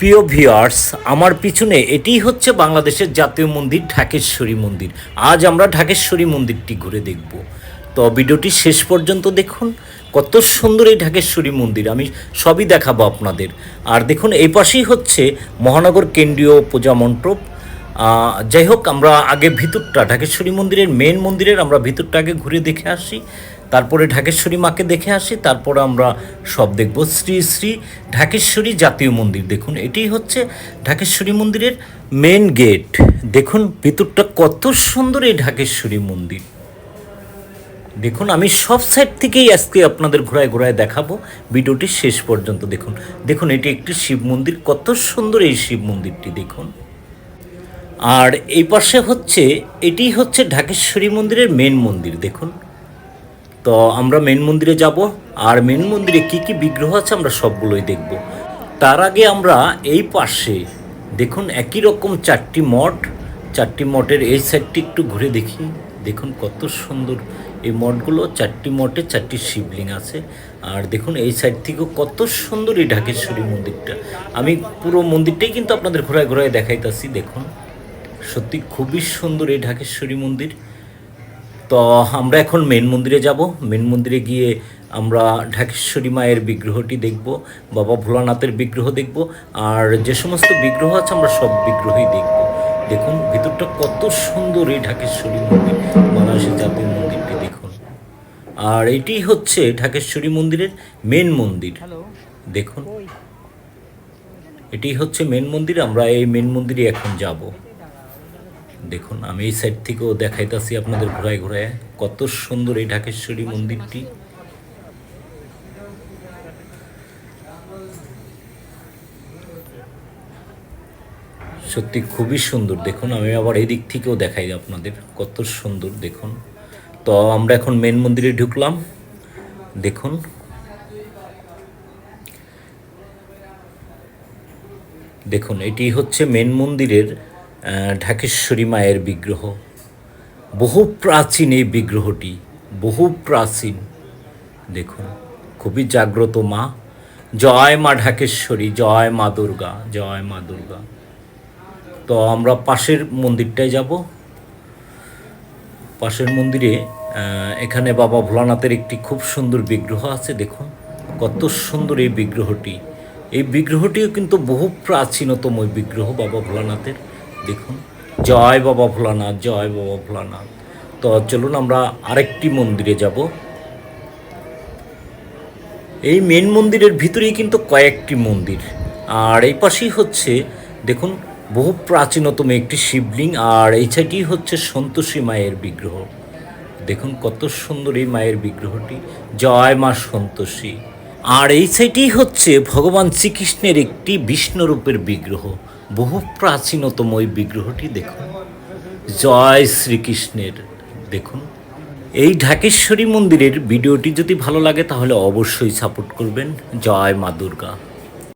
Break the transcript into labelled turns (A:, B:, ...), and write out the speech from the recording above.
A: প্রিয় ভিউয়ার্স, আমার পিছনে এটিই হচ্ছে বাংলাদেশের জাতীয় মন্দির, ঢাকেশ্বরী মন্দির। আজ আমরা ঢাকেশ্বরী মন্দিরটি ঘুরে দেখব। তো ভিডিওটি শেষ পর্যন্ত দেখুন। কত সুন্দর এই ঢাকেশ্বরী মন্দির, আমি সবই দেখাবো আপনাদের। আর দেখুন, এই পাশেই হচ্ছে মহানগর কেন্দ্রীয় পূজা মণ্ডপ। যাই হোক, আমরা আগে ভিতরটা, ঢাকেশ্বরী মন্দিরের মেন মন্দিরের আমরা ভিতরটা আগে ঘুরে দেখে আসি। তারপরে ঢাকেশ্বরী মাকে দেখে আসি, তারপরে আমরা সব দেখব শ্রী শ্রী ঢাকেশ্বরী জাতীয় মন্দির। দেখুন এটি হচ্ছে ঢাকেশ্বরী মন্দিরের মেন গেট দেখুন, ভিতরটা কত সুন্দর এই ঢাকেশ্বরী মন্দির। দেখুন, আমি সব সাইড থেকেই আজকে আপনাদের ঘোরায় ঘোরায় দেখাবো। ভিডিওটি শেষ পর্যন্ত দেখুন। দেখুন, এটি একটি শিব মন্দির, কত সুন্দর এই শিব মন্দিরটি, দেখুন। আর এই পাশে হচ্ছে, এটি হচ্ছে ঢাকেশ্বরী মন্দিরের মেন মন্দির, দেখুন। তো আমরা মেন মন্দিরে যাব, আর মেন মন্দিরে কি কি বিগ্রহ আছে আমরা সবগুলোই দেখব। তার আগে আমরা এই পাশে দেখুন একই রকম চারটি মঠ, চারটি মঠের এই সাইডটি একটু ঘুরে দেখি। দেখুন কত সুন্দর এই মঠগুলো, চারটি মঠে চারটি শিবলিং আছে। আর দেখুন এই সাইড থেকেও কত সুন্দর এই ঢাকেশ্বরী মন্দিরটা। আমি পুরো মন্দিরটাই কিন্তু আপনাদের ঘোরায় ঘোরায় দেখাইতাছি, দেখুন। সত্যি খুবই সুন্দর এই ঢাকেশ্বরী মন্দির। তো আমরা এখন মেন মন্দিরে যাব। মেন মন্দিরে গিয়ে আমরা ঢাকেশ্বরী মায়ের বিগ্রহটি দেখব বাবা ভোলানাথের বিগ্রহ দেখব আর যে সমস্ত বিগ্রহ আছে আমরা সব বিগ্রহই দেখব। দেখুন ভিতরটা কত সুন্দর এই ঢাকেশ্বরী মন্দির বাংলাদেশের জাতীয় মন্দিরটি দেখুন। আর এটি হচ্ছে ঢাকেশ্বরী মন্দিরের মেন মন্দির। দেখুন। এটি হচ্ছে মেন মন্দির আমরা এই মেন মন্দিরে এখন যাব। দেখুন, আমি এই সাইড থেকেও দেখাইতাছি আপনাদের ঘোরায় ঘোরায়। কত সুন্দর এই ঢাকেশ্বরী মন্দিরটি। সত্যি খুবই সুন্দর। দেখুন, আমি আবার এই দিক থেকেও দেখাই আপনাদের। কত সুন্দর, দেখুন। তো আমরা এখন মেন মন্দিরে ঢুকলাম। দেখুন। দেখুন, এটি হচ্ছে মেন মন্দিরের ঢাকেশ্বরী মায়ের বিগ্রহ। বহু প্রাচীন এই বিগ্রহটি, বহু প্রাচীন। দেখুন, খুবই জাগ্রত মা। জয় মা ঢাকেশ্বরী, জয় মা দুর্গা, জয় মা দুর্গা। তো আমরা পাশের মন্দিরটায় যাব। পাশের মন্দিরে এখানে বাবা ভোলানাথের একটি খুব সুন্দর বিগ্রহ আছে, দেখুন। কত সুন্দর এই বিগ্রহটি। এই বিগ্রহটিও কিন্তু বহু প্রাচীনতম বিগ্রহ বাবা ভোলানাথের। দেখুন। জয় বাবা ভোলানাথ, জয় বাবা ভোলানাথ। তো চলুন আমরা আরেকটি মন্দিরে যাব। এই মেন মন্দিরের ভিতরেই কিন্তু কয়েকটি মন্দির। আর এই পাশেই হচ্ছে, দেখুন, বহু প্রাচীনতম একটি শিবলিং, আর এই সাইডটি হচ্ছে সন্তোষী মায়ের বিগ্রহ। দেখুন কত সুন্দর এই মায়ের বিগ্রহটি। জয় মা সন্তোষী। আর এই সাইটি হচ্ছে ভগবান শ্রীকৃষ্ণের একটি বিষ্ণুরূপের বিগ্রহ। বহু প্রাচীনতম ওই বিগ্রহটি দেখুন। জয় শ্রীকৃষ্ণের। দেখুন, এই ঢাকেশ্বরী মন্দিরের ভিডিওটি যদি ভালো লাগে তাহলে অবশ্যই সাপোর্ট করবেন। জয় মা দুর্গা।